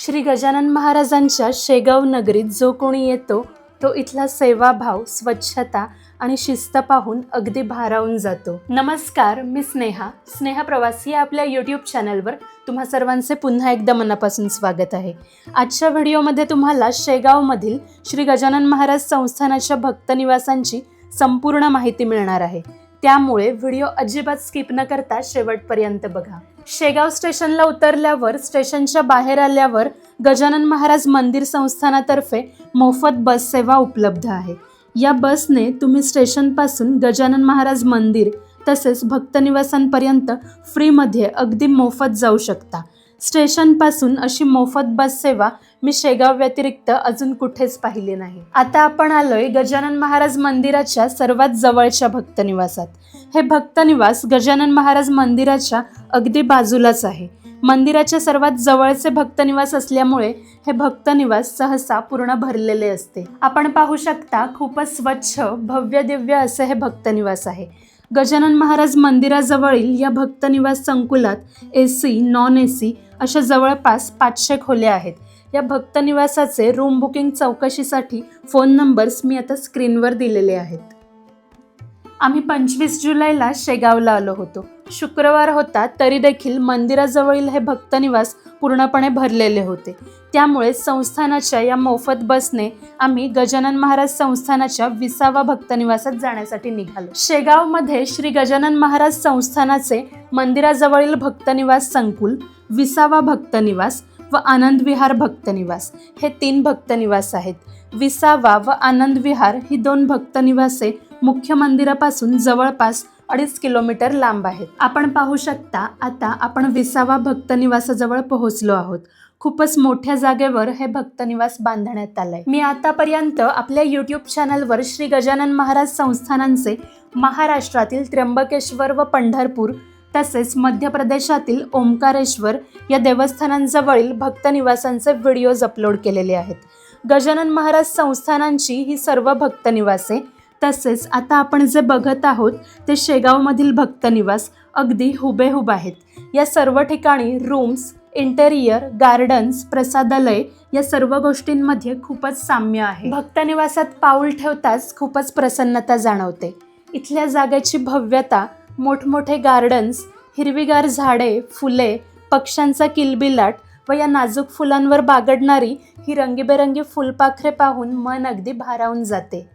श्री गजानन महाराजांच्या शेगाव नगरीत जो कोणी येतो तो इथला सेवाभाव स्वच्छता आणि शिस्त पाहून अगदी भारावून जातो. नमस्कार मी स्नेहा. स्नेहा प्रवासी या आपल्या यूट्यूब चॅनलवर तुम्हा सर्वांचे पुन्हा एकदा मनापासून स्वागत आहे. आजच्या व्हिडिओमध्ये तुम्हाला शेगावमधील श्री गजानन महाराज संस्थानाच्या भक्त निवासांची संपूर्ण माहिती मिळणार आहे. त्यामुळे व्हिडिओ अजिबात स्किप न करता शेवटपर्यंत बघा. शेगाव स्टेशनला उतरल्यावर स्टेशनच्या बाहेर आल्यावर गजानन महाराज मंदिर संस्थानातर्फे मोफत बस सेवा उपलब्ध आहे. या बसने तुम्ही स्टेशनपासून गजानन महाराज मंदिर तसेच भक्तनिवासांपर्यंत फ्रीमध्ये अगदी मोफत जाऊ शकता. स्टेशनपासून अशी मोफत बस सेवा मी शेगाव व्यतिरिक्त अजून कुठेच पाहिले नाही. आता आपण आलोय गजानन महाराज मंदिराच्या सर्वात जवळच्या भक्तनिवासात हे भक्तनिवास गजानन महाराज मंदिराच्या अगदी बाजूलाच आहे. मंदिराच्या सर्वात जवळचे भक्तनिवास असल्यामुळे हे भक्तनिवास सहसा पूर्ण भरलेले असते. आपण पाहू शकता खूपच स्वच्छ भव्य दिव्य असे हे भक्तनिवास आहे. गजानन महाराज मंदिराजवळील या भक्तनिवास संकुलात A C non A C अशा जवळपास पाचशे खोल्या आहेत. या भक्त निवासाचे रूम बुकिंग चौकशीसाठी फोन नंबर्स मी आता स्क्रीनवर दिलेले आहेत. आम्ही पंचवीस जुलैला शेगावला आलो होतो. शुक्रवार होता तरी देखील मंदिराजवळील हे भक्तनिवास पूर्णपणे भरलेले होते. त्यामुळे संस्थानाच्या या मोफत बसने आम्ही गजानन महाराज संस्थानाच्या विसावा भक्तनिवासात जाण्यासाठी निघालो. शेगावमध्ये श्री गजानन महाराज संस्थानाचे मंदिराजवळील भक्तनिवास संकुल विसावा भक्तनिवास व आनंद विहार भक्तनिवास हे तीन भक्तनिवास आहेत. विसावा व आनंद विहार ही दोन भक्तनिवासे मुख्य मंदिरापासून जवळपास अडीच किलोमीटर लांब आहेत. आपण पाहू शकता आता आपण विसावा भक्तनिवासाजवळ पोहोचलो आहोत. खूपच मोठ्या जागेवर हे भक्तनिवास बांधण्यात आलंय. मी आतापर्यंत आपल्या यूट्यूब चॅनलवर श्री गजानन महाराज संस्थानांचे महाराष्ट्रातील त्र्यंबकेश्वर व पंढरपूर तसेच मध्य प्रदेशातील ओंकारेश्वर या देवस्थानांजवळील भक्त निवासांचे व्हिडिओज अपलोड केलेले आहेत. गजानन महाराज संस्थानांची ही सर्व भक्त निवासे तसेच आता आपण जे बघत आहोत ते शेगावमधील भक्त निवास अगदी हुबेहूब आहेत. या सर्व ठिकाणी रूम्स इंटेरियर गार्डन्स प्रसादालय या सर्व गोष्टींमध्ये खूपच साम्य आहे. भक्तनिवासात पाऊल ठेवताच खूपच प्रसन्नता जाणवते. इथल्या जागेची भव्यता मोठमोठे गार्डन्स हिरवीगार झाडे फुले पक्ष्यांचा किलबिलाट व या नाजूक फुलांवर बागडणारी ही रंगीबेरंगी फुलपाखरे पाहून मन अगदी भारावून जाते.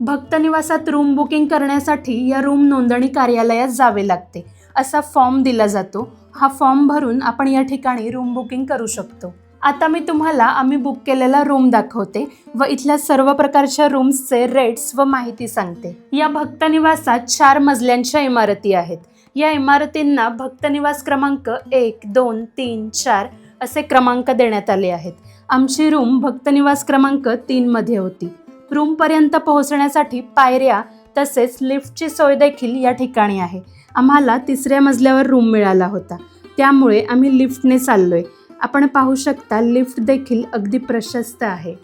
भक्तनिवासात रूम बुकिंग करण्यासाठी या रूम नोंदणी कार्यालयात जावे लागते. असा फॉर्म दिला जातो. हा फॉर्म भरून आपण या ठिकाणी रूम बुकिंग करू शकतो. आता मी तुम्हाला आम्ही बुक केलेला रूम दाखवते व इथल्या सर्व प्रकारच्या रूम्सचे रेट्स व माहिती सांगते. या भक्तनिवासात चार मजल्यांच्या इमारती आहेत. या इमारतींना भक्तनिवास क्रमांक एक दोन तीन चार असे क्रमांक देण्यात आले आहेत. आमची रूम भक्तनिवास क्रमांक तीनमध्ये होती. रूमपर्यंत पोहोचण्यासाठी पायऱ्या तसेच लिफ्टची सोय देखील या ठिकाणी आहे. आम्हाला तिसऱ्या मजल्यावर रूम मिळाला होता. त्यामुळे आम्ही लिफ्टने चाललो आहे आपण पाहू शकता लिफ्ट देखील अगदी प्रशस्त आहे.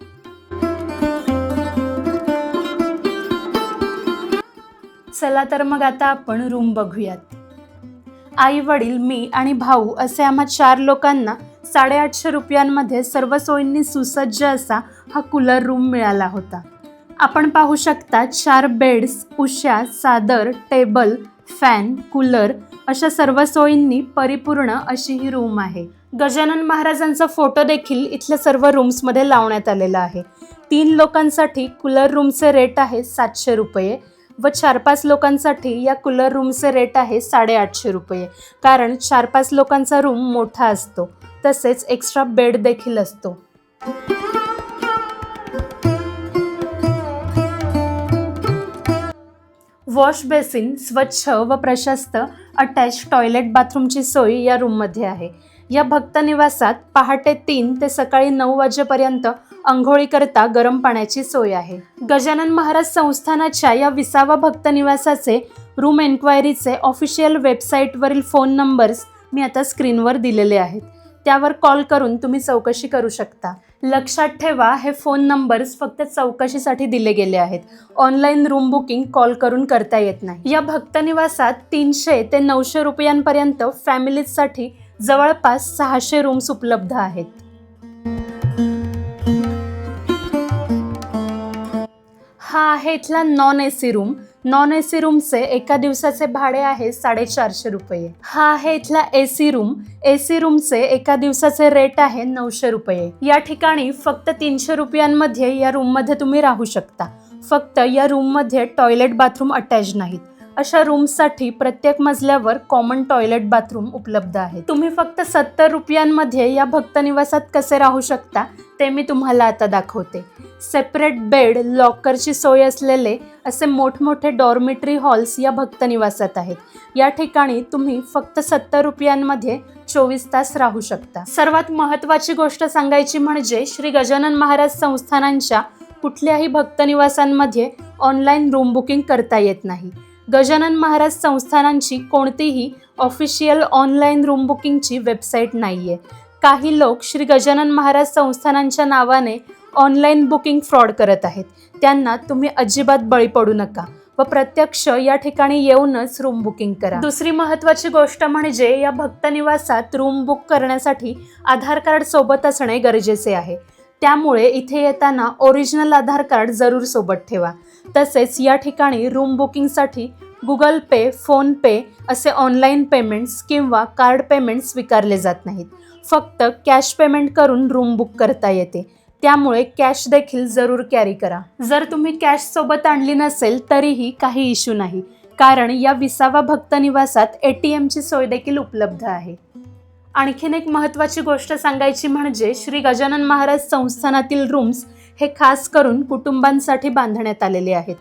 चला तर मग आता आपण रूम बघूयात. आई वडील मी आणि भाऊ असे आम्हा चार लोकांना साडेआठशे रुपयांमध्ये सर्व सोयींनी सुसज्ज असा हा कूलर रूम मिळाला होता. आपण पाहू शकता चार बेड्स उशा चादर टेबल फॅन कूलर अशा सर्व सोयींनी परिपूर्ण अशी ही रूम आहे. गजानन महाराजांचा फोटो देखील इथल्या सर्व रूम्समध्ये लावण्यात आलेला आहे. तीन लोकांसाठी कूलर रूमचे रेट आहे सातशे रुपये व चार पाच लोकांसाठी या कूलर रूमचे रेट आहे साडेआठशे रुपये. कारण चार पाच लोकांचा रूम मोठा असतो तसेच एक्स्ट्रा बेड देखील असतो. वॉश बेसिन स्वच्छ व प्रशस्त अटॅच टॉयलेट बाथरूमची सोय या रूममध्ये आहे. या भक्तनिवासात पहाटे तीन ते सकाळी नऊ वाजेपर्यंत अंघोळीकरता गरम पाण्याची सोय आहे. गजानन महाराज संस्थानाच्या या विसावा भक्तनिवासाचे रूम एन्क्वायरीचे ऑफिशियल वेबसाईटवरील फोन नंबर्स मी आता स्क्रीनवर दिलेले आहेत. त्यावर कॉल करून तुम्ही चौकशी करू शकता. लक्षात ठेवा हे फोन नंबर्स फक्त चौकशीसाठी दिले गेले आहेत. ऑनलाईन रूम बुकिंग कॉल करून करता येत नाही. या भक्तनिवासात तीनशे ते नऊशे रुपयांपर्यंत फॅमिलीजसाठी जवळपास सहाशे रूम्स उपलब्ध आहेत. हा आहे इथला non A C room non A C रूमचे एका दिवसाचे भाडे आहे साडेचारशे रुपये. हा आहे इथला A C room A C रूमचे एका दिवसाचे रेट आहे नऊशे रुपये. या ठिकाणी फक्त तीनशे रुपयांमध्ये या रूममध्ये तुम्ही राहू शकता. फक्त या रूममध्ये टॉयलेट बाथरूम अटॅच नाहीत. अशा रूमसाठी प्रत्येक मजल्यावर कॉमन टॉयलेट बाथरूम उपलब्ध आहे तुम्ही फक्त सत्तर रुपयांमध्ये या भक्तनिवासात कसे राहू शकता ते मी तुम्हाला आता दाखवते. सेपरेट बेड लॉकरची सोय असलेले असे मोठमोठे डॉर्मिटरी हॉल्स या भक्त निवासात आहेत. या ठिकाणी तुम्ही फक्त सत्तर रुपयांमध्ये चोवीस तास राहू शकता. सर्वात महत्त्वाची गोष्ट सांगायची म्हणजे श्री गजानन महाराज संस्थानांच्या कुठल्याही भक्तनिवासांमध्ये ऑनलाईन रूम बुकिंग करता येत नाही. गजानन महाराज संस्थानांची कोणतीही ऑफिशियल ऑनलाईन रूम बुकिंगची वेबसाईट नाही आहे काही लोक श्री गजानन महाराज संस्थानांच्या नावाने ऑनलाईन बुकिंग फ्रॉड करत आहेत. त्यांना तुम्ही अजिबात बळी पडू नका व प्रत्यक्ष या ठिकाणी येऊनच रूम बुकिंग करा. दुसरी महत्त्वाची गोष्ट म्हणजे या भक्तनिवासात रूम बुक करण्यासाठी आधार कार्ड सोबत असणे गरजेचे आहे. त्यामुळे इथे येताना ओरिजिनल आधार कार्ड जरूर सोबत ठेवा. तसेच या ठिकाणी रूम बुकिंगसाठी गुगल पे फोनपे असे ऑनलाईन पेमेंट्स किंवा कार्ड पेमेंट स्वीकारले जात नाहीत. फक्त कॅश पेमेंट करून रूम बुक करता येते. त्यामुळे कॅश देखील जरूर कॅरी करा. जर तुम्ही कॅश सोबत आणली नसेल तरीही काही इश्यू नाही. कारण या विसावा भक्त निवासात ए टी एमची सोय देखील उपलब्ध आहे. आणखीन एक महत्त्वाची गोष्ट सांगायची म्हणजे श्री गजानन महाराज संस्थानातील रूम्स हे खास करून कुटुंबांसाठी बांधण्यात आलेले आहेत.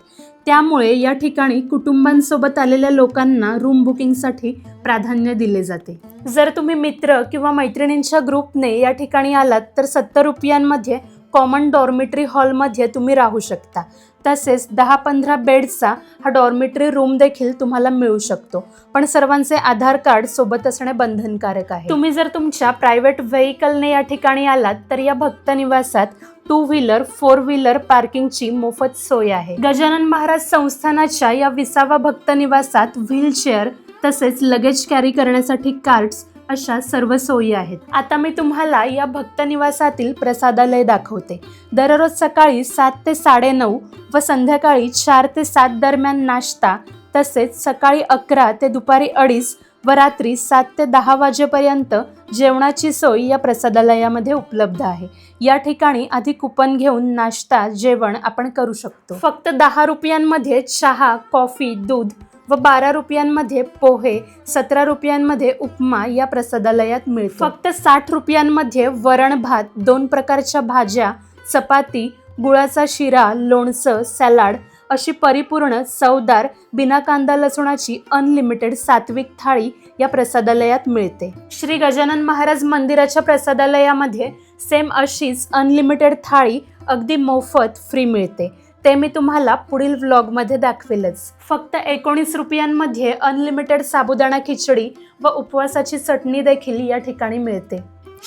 त्यामुळे या ठिकाणी कुटुंबांसोबत आलेल्या लोकांना रूम बुकिंगसाठी प्राधान्य दिले जाते. जर तुम्ही मित्र किंवा मैत्रिणींच्या ग्रुपने या ठिकाणी आलात तर सत्तर रुपयांमध्ये कॉमन डॉर्मिटरी हॉलमध्ये तुम्ही राहू शकता. तसेच दहा पंधरा बेडचा हा डॉर्मिटरी रूम देखील तुम्हाला मिळू शकतो. पण सर्वांचे आधार कार्ड सोबत असणे बंधनकारक आहे. तुम्ही जर तुमच्या प्रायव्हेट व्हेकलने या ठिकाणी आलात तर या भक्त निवासात टू व्हीलर फोर व्हीलर पार्किंगची मोफत सोय आहे. गजानन महाराज संस्थानाच्या या विसावा भक्त निवासात व्हीलचेअर तसेच लगेज कॅरी करण्यासाठी कार्ड्स अशा सर्व सोयी आहेत. आता मी तुम्हाला या भक्त निवासातील प्रसादालय दाखवते. दररोज सकाळी सात ते साडेनऊ व संध्याकाळी चार ते सात दरम्यान नाश्ता तसेच सकाळी अकरा ते दुपारी अडीच व रात्री सात ते दहा वाजेपर्यंत जेवणाची सोय या प्रसादालयामध्ये उपलब्ध आहे. या ठिकाणी आधी कुपन घेऊन नाश्ता जेवण आपण करू शकतो. फक्त दहा रुपयांमध्ये चहा कॉफी दूध व बारा रुपयांमध्ये पोहे सतरा रुपयांमध्ये उपमा या प्रसादालयात मिळतो. फक्त साठ रुपयांमध्ये वरण भात दोन प्रकारच्या भाज्या चपाती गुळाचा शिरा लोणचं सॅलाड अशी परिपूर्ण चवदार बिना कांदा लसूणाची अनलिमिटेड सात्विक थाळी या प्रसादालयात मिळते. श्री गजानन महाराज मंदिराच्या प्रसादालयामध्ये सेम अशीच अनलिमिटेड थाळी अगदी मोफत फ्री मिळते. ते मी तुम्हाला पुढील व्लॉगमध्ये दाखवेलच. फक्त एकोणीस रुपयांमध्ये अनलिमिटेड साबुदाणा खिचडी व उपवासाची चटणी देखील या ठिकाणी मिळते.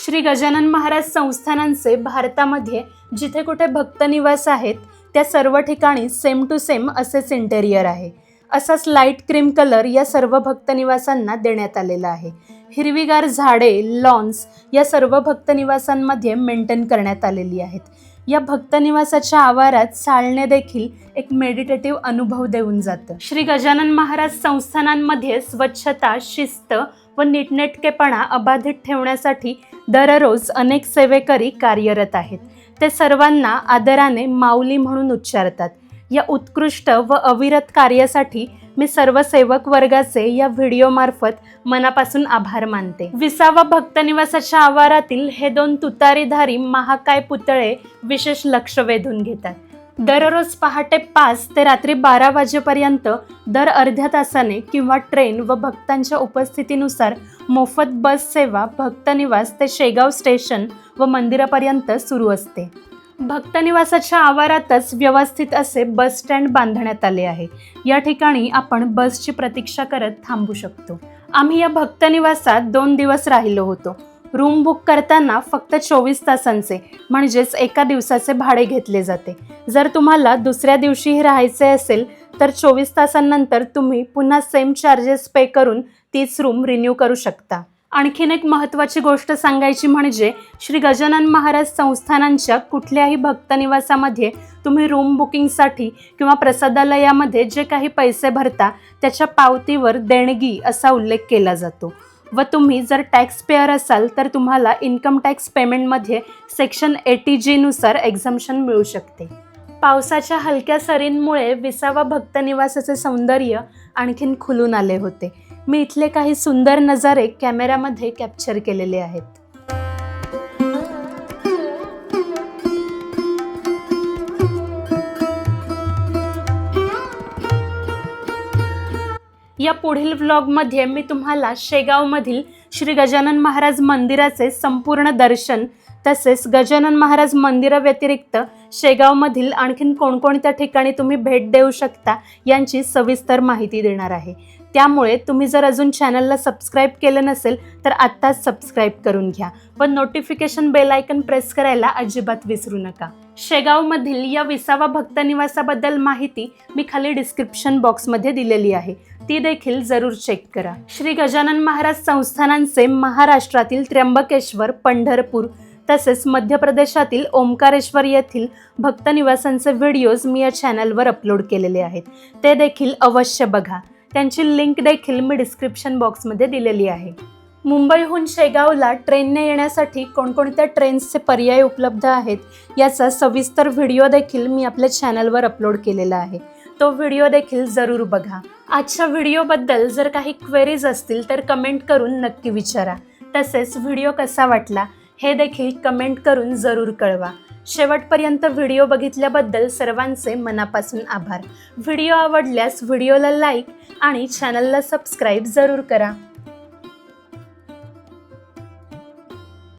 श्री गजानन महाराज संस्थानांचे भारतामध्ये जिथे कुठे भक्तनिवास आहेत त्या सर्व ठिकाणी सेम टू सेम असेच इंटेरियर आहे. असाच लाइट क्रीम कलर या सर्व भक्तनिवासांना देण्यात आलेला आहे. हिरवीगार झाडे लॉन्स या सर्व भक्तनिवासांमध्ये मेंटेन करण्यात आलेली आहेत. या भक्तनिवासाच्या आवारात चालणे देखील एक मेडिटेटिव्ह अनुभव देऊन जातं. श्री गजानन महाराज संस्थानांमध्ये स्वच्छता शिस्त व नीटनेटकेपणा अबाधित ठेवण्यासाठी दररोज अनेक सेवेकरी कार्यरत आहेत. ते सर्वांना आदराने माऊली म्हणून उच्चारतात. या उत्कृष्ट व अविरत कार्यासाठी मी सर्व सेवक वर्गाचे या व्हिडिओमार्फत मनापासून आभार मानते. विसावा भक्तनिवासाच्या आवारातील हे दोन तुतारीधारी महाकाय पुतळे विशेष लक्ष वेधून घेतात. दररोज पहाटे पाच ते रात्री बारा वाजेपर्यंत दर अर्ध्या तासाने किंवा ट्रेन व भक्तांच्या उपस्थितीनुसार मोफत बस सेवा भक्तनिवास ते शेगाव स्टेशन व मंदिरापर्यंत सुरू असते. भक्तनिवासाच्या आवारातच व्यवस्थित असे बस स्टँड बांधण्यात आले आहे. या ठिकाणी आपण बसची प्रतीक्षा करत थांबू शकतो. आम्ही या भक्तनिवासात दोन दिवस राहिलो होतो. रूम बुक करताना फक्त चोवीस तासांचे म्हणजेच एका दिवसाचे भाडे घेतले जाते. जर तुम्हाला दुसऱ्या दिवशीही राहायचे असेल तर चोवीस तासांनंतर तुम्ही पुन्हा सेम चार्जेस पे करून तीच रूम रिन्यू करू शकता. आणखीन एक महत्त्वाची गोष्ट सांगायची म्हणजे श्री गजानन महाराज संस्थानांच्या कुठल्याही भक्तनिवासामध्ये तुम्ही रूम बुकिंगसाठी किंवा प्रसादालयामध्ये जे काही पैसे भरता त्याच्या पावतीवर देणगी असा उल्लेख केला जातो. व तुम्ही जर टॅक्स पेअर असाल तर तुम्हाला इन्कम टॅक्स पेमेंटमध्ये सेक्शन एटी जीनुसार एक्झम्शन मिळू शकते. पावसाच्या हलक्या सरींमुळे विसावा भक्तनिवासाचे सौंदर्य आणखीन खुलून आले होते. मी इथले काही सुंदर नजारे कॅमेऱ्यामध्ये कॅप्चर केलेले आहेत. या पुढील व्लॉगमध्ये मी तुम्हाला शेगावमधील श्री गजानन महाराज मंदिराचे संपूर्ण दर्शन तसेच गजानन महाराज मंदिराव्यतिरिक्त शेगावमधील आणखीन कोणकोणत्या ठिकाणी तुम्ही भेट देऊ शकता यांची सविस्तर माहिती देणार आहे. त्यामुळे तुम्ही जर अजून चॅनलला सबस्क्राईब केलं नसेल तर आत्ताच सबस्क्राईब करून घ्या. व नोटिफिकेशन बेल आयकन प्रेस करायला अजिबात विसरू नका. शेगावमधील या विसावा भक्त निवासाबद्दल माहिती मी खाली डिस्क्रिप्शन बॉक्समध्ये दिलेली आहे. ती देखील जरूर चेक करा. श्री गजानन महाराज संस्थानांचे महाराष्ट्रातील त्र्यंबकेश्वर पंढरपूर तसेच मध्य प्रदेशातील ओंकारेश्वर येथील भक्त निवासांचे व्हिडिओज मी या चॅनलवर अपलोड केलेले आहेत. ते देखील अवश्य बघा. त्यांची लिंक देखील मी डिस्क्रिप्शन बॉक्समध्ये दिलेली आहे. मुंबईहून शेगावला ट्रेनने येण्यासाठी कोणकोणत्या ट्रेन्सचे पर्याय उपलब्ध आहेत याचा सविस्तर व्हिडिओ देखील मी आपल्या चॅनलवर अपलोड केलेला आहे. तो व्हिडिओ देखील जरूर बघा. आजच्या व्हिडिओबद्दल जर काही क्वेरीज असतील तर कमेंट करून नक्की विचारा. तसेच व्हिडिओ कसा वाटला हे देखील कमेंट करून जरूर कळवा. शेवटपर्यंत व्हिडिओ बघितल्याबद्दल सर्वांचे मनापासून आभार. व्हिडिओ आवडल्यास व्हिडिओला लाईक आणि चॅनलला सबस्क्राईब जरूर करा.